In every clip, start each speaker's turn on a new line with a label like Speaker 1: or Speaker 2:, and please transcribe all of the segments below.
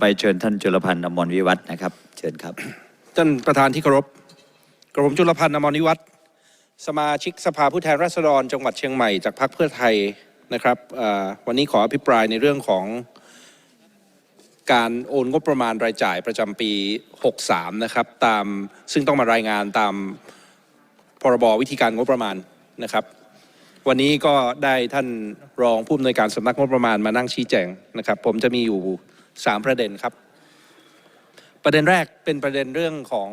Speaker 1: ไปเชิญท่านจุลพันธ์อมรวิวัฒน์นะครับ เชิญครับ
Speaker 2: ท่านประธานที่เคารพกระผมจุลพันธ์อมรนิวัฒน์สมาชิกสภาผู้แทนราษฎรจังหวัดเชียงใหม่จากพรรคเพื่อไทยนะครับวันนี้ขออภิปรายในเรื่องของการโอนงบประมาณรายจ่ายประจำปี 63 นะครับ ตามซึ่งต้องมารายงานตามพรบวิธีการงบประมาณนะครับ วันนี้ก็ได้ท่านรองผู้อำนวยการสำนักงบประมาณมานั่งชี้แจงนะครับ ผมจะมีอยู่ 3ประเด็นครับ ประเด็นแรกเป็นประเด็นเรื่องของ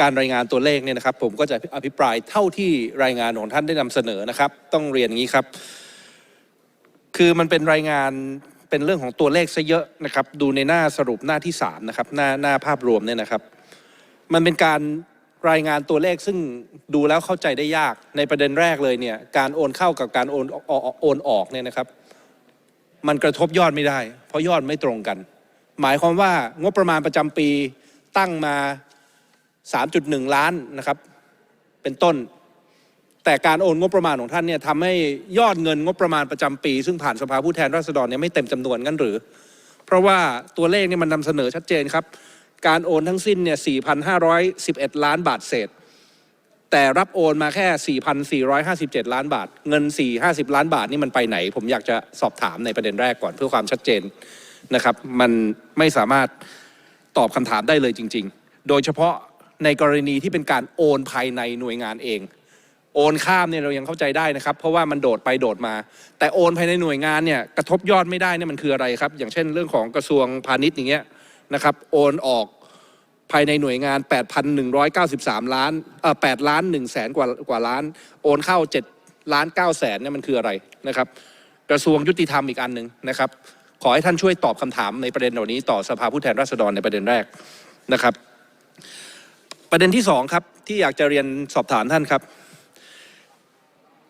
Speaker 2: การรายงานตัวเลขเนี่ยนะครับ ผมก็จะอภิปรายเท่าที่รายงานของท่านได้นำเสนอนะครับ ต้องเรียนอย่างนี้ครับ คือมันเป็นรายงานเป็นเรื่องของตัวเลขซะเยอะนะครับ ดูในหน้าสรุปหน้าที่สามนะครับหน้าหน้าภาพรวมเนี่ยนะครับ มันเป็นการรายงานตัวเลขซึ่งดูแล้วเข้าใจได้ยากในประเด็นแรกเลยเนี่ยการโอนเข้ากับการโอนโอนออกเนี่ยนะครับ มันกระทบยอดไม่ได้ เพราะยอดไม่ตรงกัน หมายความว่างบประมาณประจำปีตั้งมา 3.1 ล้านนะครับ เป็นต้น แต่การโอนงบประมาณของท่านเนี่ยทำให้ยอดเงินงบประมาณประจำปี ซึ่งผ่านสภาผู้แทนราษฎรเนี่ยไม่เต็มจำนวนงั้นหรือ เพราะว่าตัวเลขเนี่ยมันนำเสนอชัดเจนครับ การโอนทั้งสิ้นเนี่ย 4,511 ล้านบาทเศษ แต่รับโอนมาแค่ 4,457 ล้านบาท เงิน 4 50 ล้านบาทนี่มันไปไหน ผมอยากจะสอบถามในประเด็นแรกก่อนเพื่อความชัดเจนนะครับ มันไม่สามารถตอบคำถามได้เลยจริง ๆ โดยเฉพาะในกรณีที่เป็นการโอนภายในหน่วยงานเอง โอนข้ามเนี่ยเรายังเข้าใจได้นะครับ เพราะว่ามันโดดไปโดดมา แต่โอนภายในหน่วยงานเนี่ยกระทบยอดไม่ได้เนี่ยมันคืออะไรครับ อย่างเช่นเรื่องของกระทรวงพาณิชย์อย่างเงี้ยนะครับ โอนออก ภายในหน่วยงาน 8,193 ล้านเอ่อ8ล้าน1แสนกว่ากว่าล้าน โอนเข้า 7 ล้าน9แสนเนี่ยมันคืออะไรนะครับ กระทรวงยุติธรรมอีกอันหนึ่งนะครับ ขอให้ท่านช่วยตอบคำถามในประเด็นเหล่านี้ต่อสภาผู้แทนราษฎรในประเด็นแรกนะครับ ประเด็นที่สองครับที่อยากจะเรียนสอบถามท่านครับ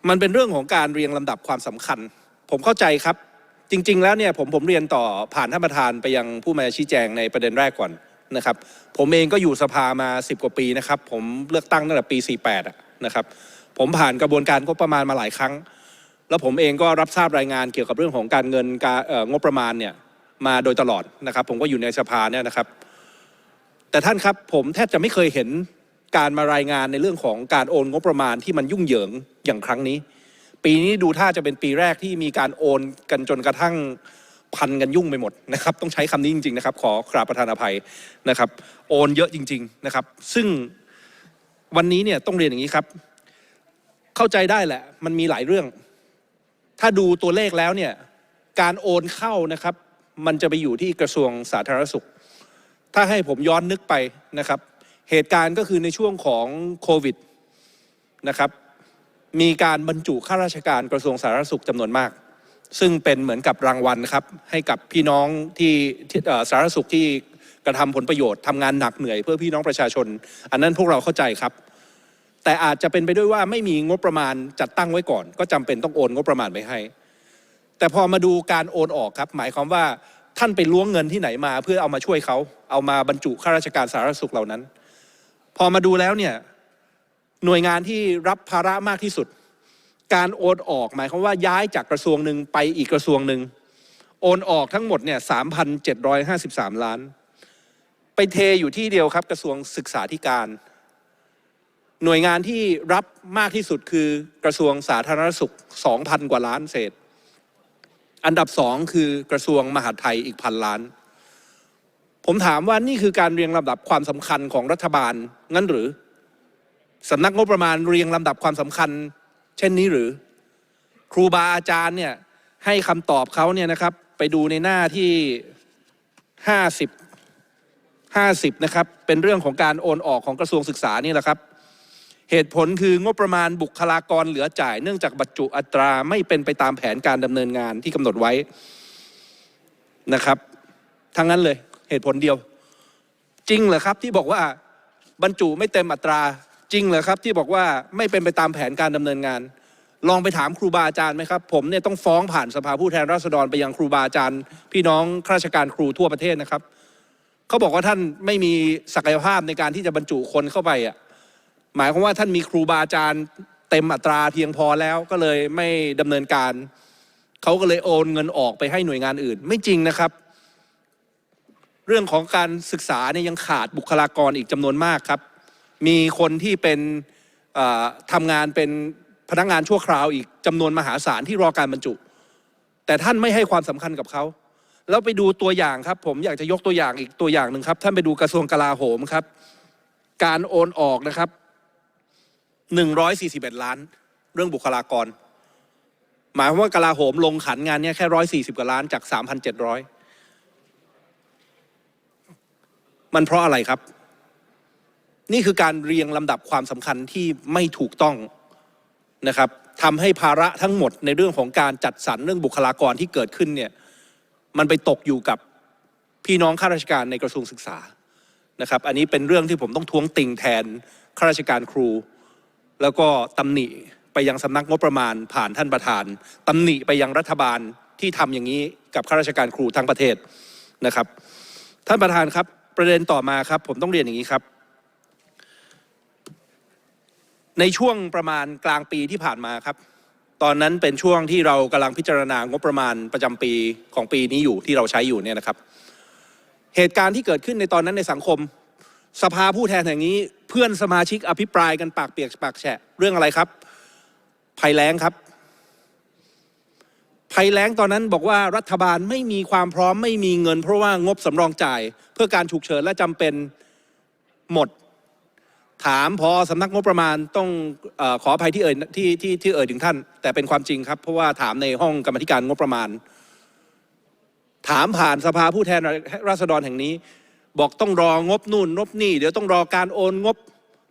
Speaker 2: มันเป็นเรื่องของการเรียงลำดับความสำคัญ ผมเข้าใจครับจริง ๆ แล้วเนี่ยผมผมเรียนต่อผ่านท่านประธานไปยังผู้มาชี้แจงในประเด็นแรกก่อน นะครับผมเองก็อยู่สภามา 10 กว่าปีนะครับ ผมเลือกตั้งตั้งแต่ปี 48นะครับผมผ่านกระบวนการงบประมาณมาหลายครั้ง แล้วผมเองก็รับทราบรายงานเกี่ยวกับเรื่องของการเงินการงบประมาณเนี่ยมาโดยตลอดนะครับ ผมก็อยู่ในสภาเนี่ยนะครับ แต่ท่านครับผมแทบจะไม่เคยเห็นการมารายงานในเรื่องของการโอนงบประมาณที่มันยุ่งเหยิงอย่างครั้งนี้ ปีนี้ดูท่าจะเป็นปีแรกที่มีการโอนกันจนกระทั่ง พันกันยุ่งไปหมดนะครับต้องใช้คำนี้จริงๆนะครับขอกราบประธานอภัยนะครับ โอนเยอะจริง ๆนะครับ ซึ่งวันนี้เนี่ยต้องเรียนอย่างนี้ครับ เข้าใจได้แหละ มันมีหลายเรื่อง ถ้าดูตัวเลขแล้วเนี่ยการโอนเข้านะครับ มันจะไปอยู่ที่กระทรวงสาธารณสุข ถ้าให้ผมย้อนนึกไปนะครับ เหตุการณ์ก็คือในช่วงของโควิดนะครับมีการบรรจุข้าราชการกระทรวงสาธารณสุขจำนวนมาก ซึ่งเป็นเหมือนกับรางวัลครับให้กับพี่น้องที่ทสาธารณสุขที่กระทำผลประโยชน์ทำงานหนักเหนื่อยเพื่อพี่น้องประชาชน อันนั้นพวกเราเข้าใจครับ แต่อาจจะเป็นไปด้วยว่าไม่มีงบประมาณจัดตั้งไว้ก่อน ก็จำเป็นต้องโอนงบประมาณไปให้ แต่พอมาดูการโอนออกครับ หมายความว่าท่านไปล้วงเงินที่ไหนมาเพื่อเอามาช่วยเขาเอามาบรรจุข้าราชการสาธารณสุขเหล่านั้น พอมาดูแล้วเนี่ยหน่วยงานที่รับภาระมากที่สุด การโอนออกหมายความว่าย้ายจากกระทรวงหนึ่งไปอีกกระทรวงหนึ่งโอนออกทั้งหมดเนี่ยสามพันเจ็ดร้อยห้าสิบสามล้าน ไปเทอยู่ที่เดียวครับกระทรวงศึกษาธิการ หน่วยงานที่รับมากที่สุดคือกระทรวงสาธารณสุขสองพันกว่าล้านเศษ อันดับสองคือกระทรวงมหาดไทยอีกพันล้าน ผมถามว่านี่คือการเรียงลำดับความสำคัญของรัฐบาลงั้นหรือสำนักงบประมาณเรียงลำดับความสำคัญ เช่นนี้หรือ ครูบาอาจารย์เนี่ยให้คำตอบเขาเนี่ยนะครับ ไปดูในหน้าที่ห้าสิบห้าสิบนะครับ เป็นเรื่องของการโอนออกของกระทรวงศึกษานี่แหละครับ เหตุผลคืองบประมาณบุคลากรเหลือจ่าย เนื่องจากบรรจุอัตราไม่เป็นไปตามแผนการดำเนินงานที่กำหนดไว้นะครับ ทั้งนั้นเลยเหตุผลเดียว จริงเหรอครับที่บอกว่าบรรจุไม่เต็มอัตรา จริงเหรอครับที่บอกว่าไม่เป็นไปตามแผนการดำเนินงาน ลองไปถามครูบาอาจารย์ไหมครับผมเนี่ยต้องฟ้องผ่านสภาผู้แทนราษฎรไปยังครูบาอาจารย์ พี่น้องข้าราชการครูทั่วประเทศนะครับเขาบอกว่าท่านไม่มีศักยภาพในการที่จะบรรจุคนเข้าไปอะหมายความว่าท่านมีครูบาอาจารย์เต็มอัตราเพียงพอแล้วก็เลยไม่ดำเนินการเขาก็เลยโอนเงินออกไปให้หน่วยงานอื่น ไม่จริงนะครับ เรื่องของการศึกษาเนี่ยยังขาดบุคลากรอีกจำนวนมากครับ มีคนที่เป็นทำงานเป็นพนักงานชั่วคราวอีกจำนวนมหาศาลที่รอการบรรจุ แต่ท่านไม่ให้ความสำคัญกับเขาแล้วไปดูตัวอย่างครับ ผมอยากจะยกตัวอย่างอีกตัวอย่างหนึ่งครับ ท่านไปดูกระทรวงกลาโหมครับ การโอนออกนะครับ141 ล้าน เรื่องบุคลากร หมายความว่ากลาโหมลงขันงานเนี้ยแค่140กว่าล้านจาก3,700มันเพราะอะไรครับ นี่คือการเรียงลำดับความสำคัญที่ไม่ถูกต้องนะครับทำให้ภาระทั้งหมดในเรื่องของการจัดสรรเรื่องบุคลากรที่เกิดขึ้นเนี่ยมันไปตกอยู่กับพี่น้องข้าราชการในกระทรวงศึกษานะครับอันนี้เป็นเรื่องที่ผมต้องท้วงติงแทนข้าราชการครู แล้วก็ตำหนิไปยังสำนักงบประมาณผ่านท่านประธานตำหนิไปยังรัฐบาลที่ทำอย่างนี้กับข้าราชการครูทั้งประเทศนะครับ ท่านประธานครับประเด็นต่อมาครับ ผมต้องเรียนอย่างนี้ครับ ในช่วงประมาณกลางปีที่ผ่านมาครับ ตอนนั้นเป็นช่วงที่เรากำลังพิจารณางบประมาณประจำปีของปีนี้อยู่ที่เราใช้อยู่เนี่ยนะครับ เหตุการณ์ที่เกิดขึ้นในตอนนั้นในสังคม สภาผู้แทนแห่งนี้ เพื่อนสมาชิกอภิปรายกันปากเปียกปากแฉะเรื่องอะไรครับภัยแล้งครับภัยแล้งตอนนั้นบอกว่ารัฐบาลไม่มีความพร้อมไม่มีเงิน เพราะว่างบสำรองจ่าย เพื่อการฉุกเฉินและจำเป็นหมด ถามพอสำนักงบประมาณต้องอขออภัยที่เอ่ยที่ที่ที่เอ่ยถึงท่าน แต่เป็นความจริงครับ เพราะว่าถามในห้องกรรมธิการงบประมาณ ถามผ่านสภาผู้แทนราษฎรแห่งนี้ บอกต้องรองบนู่นงบนี่ เดี๋ยวต้องรอการโอนงบ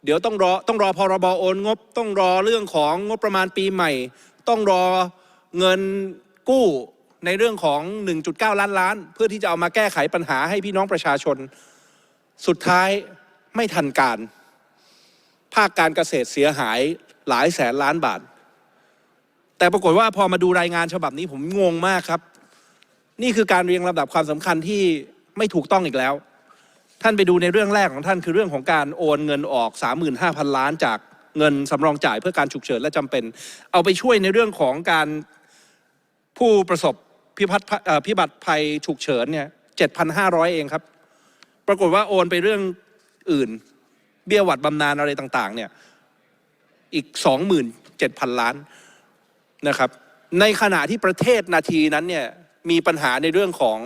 Speaker 2: เดี๋ยวต้องรอต้องรอพรบโอนงบ ต้องรอเรื่องของงบประมาณปีใหม่ ต้องรอเงินกู้ในเรื่องของ 1.9 ล้านล้าน เพื่อที่จะเอามาแก้ไขปัญหาให้พี่น้องประชาชน สุดท้ายไม่ทันการ ภาคการเกษตรเสียหายหลายแสนล้านบาท แต่ปรากฏว่าพอมาดูรายงานฉบับนี้ผมงงมากครับ นี่คือการเรียงลำดับความสำคัญที่ไม่ถูกต้องอีกแล้ว ท่านไปดูในเรื่องแรกของท่านคือเรื่องของการโอนเงินออก 35,000 ล้านจากเงินสำรองจ่ายเพื่อการฉุกเฉินและจำเป็น เอาไปช่วยในเรื่องของการผู้ประสบพิพัฒพิบัติภัยฉุกเฉินเนี่ย7,500 เองครับ ปรากฏว่าโอนไปเรื่องอื่น เบี้ยหวัดบำนาญอะไรต่างๆเนี่ยอีก 27,000 ล้านนะครับในขณะที่ประเทศนาทีนั้นเนี่ยมีปัญหาในเรื่องของ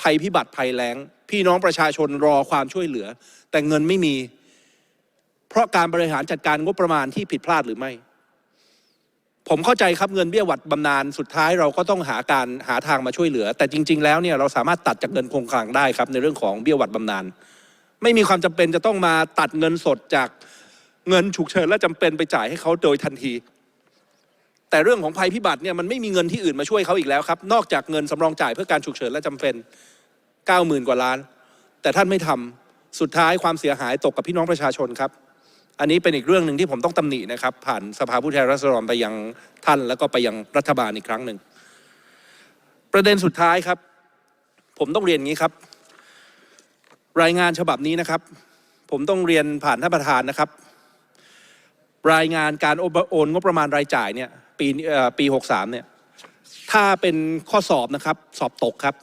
Speaker 2: ภัยพิบัติภัยแล้ง พี่น้องประชาชนรอความช่วยเหลือ แต่เงินไม่มี เพราะการบริหารจัดการงบประมาณที่ผิดพลาดหรือไม่ ผมเข้าใจครับเงินเบี้ยหวัดบำนาญสุดท้ายเราก็ต้องหาการหาทางมาช่วยเหลือ แต่จริง ๆ แล้วเนี่ยเราสามารถตัดจากเงินคงคลังได้ครับในเรื่องของเบี้ยหวัดบำนาญ ไม่มีความจำเป็นจะต้องมาตัดเงินสดจากเงินฉุกเฉินและจำเป็นไปจ่ายให้เขาโดยทันที แต่เรื่องของภัยพิบัติเนี่ยมันไม่มีเงินที่อื่นมาช่วยเขาอีกแล้วครับ นอกจากเงินสำรองจ่ายเพื่อการฉุกเฉินและจำเป็น90,000กว่าล้าน แต่ท่านไม่ทำสุดท้ายความเสียหายตกกับพี่น้องประชาชนครับ อันนี้เป็นอีกเรื่องหนึ่งที่ผมต้องตำหนินะครับ ผ่านสภาผู้แทนราษฎรไปยังท่าน แล้วก็ไปยังรัฐบาลอีกครั้งหนึ่งประเด็นสุดท้ายครับ ผมต้องเรียนงี้ครับ รายงานฉบับนี้นะครับ ผมต้องเรียนผ่านท่านประธานนะครับ รายงานการโอนงบประมาณรายจ่ายเนี่ยปีเอ่อปี63เนี่ยถ้าเป็นข้อสอบนะครับ สอบตกครับ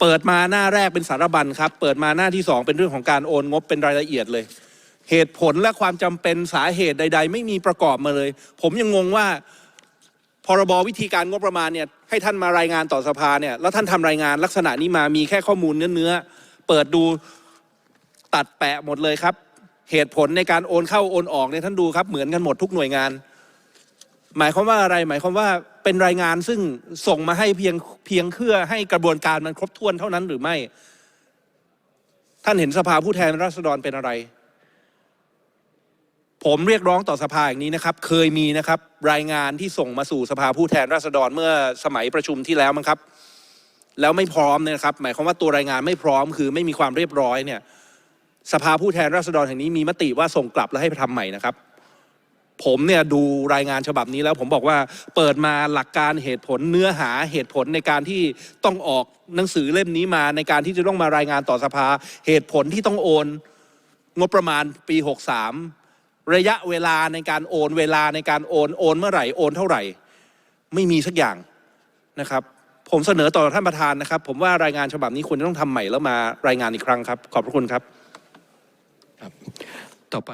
Speaker 2: เปิดมาหน้าแรกเป็นสารบัญครับ เปิดมาหน้าที่สองเป็นเรื่องของการโอนงบเป็นรายละเอียดเลย เหตุผลและความจำเป็นสาเหตุใด ๆ ไม่มีประกอบมาเลย ผมยังงงว่าพรบวิธีการงบประมาณเนี่ยให้ท่านมารายงานต่อสภาเนี่ยแล้วท่านทำรายงานลักษณะนี้มามีแค่ข้อมูลเนื้อ เปิดดูตัดแปะหมดเลยครับ เหตุผลในการโอนเข้าโอนออกเนี่ยท่านดูครับเหมือนกันหมดทุกหน่วยงาน หมายความว่าอะไรหมายความว่าเป็นรายงานซึ่งส่งมาให้เพียงเพียงเพื่อให้กระบวนการมันครบถ้วนเท่านั้นหรือไม่ ท่านเห็นสภาผู้แทนราษฎรเป็นอะไร ผมเรียกร้องต่อสภาอย่างนี้นะครับ เคยมีนะครับรายงานที่ส่งมาสู่สภาผู้แทนราษฎรเมื่อสมัยประชุมที่แล้วมั้งครับ แล้วไม่พร้อมเนี่ยนะครับหมายความว่าตัวรายงานไม่พร้อม คือไม่มีความเรียบร้อยเนี่ยสภาผู้แทนราษฎรแห่งนี้มีมติว่าส่งกลับแล้วให้ไปทำใหม่นะครับ ผมเนี่ยดูรายงานฉบับนี้แล้วผมบอกว่าเปิดมาหลักการเหตุผลเนื้อหาเหตุผลในการที่ต้องออกหนังสือเล่มนี้มาในการที่จะต้องมารายงานต่อสภาเหตุผลที่ต้องโอน งบประมาณปี 63 ระยะเวลาในการโอน เวลาในการโอนโอนเมื่อไหร่โอนเท่าไหร่ ไม่มีสักอย่างนะครับ ผมเสนอต่อท่านประธานนะครับ ผมว่ารายงานฉบับนี้ควรจะต้องทำใหม่แล้วมารายงานอีกครั้งครับ ขอบพระคุณครับครับ
Speaker 3: ต่อไป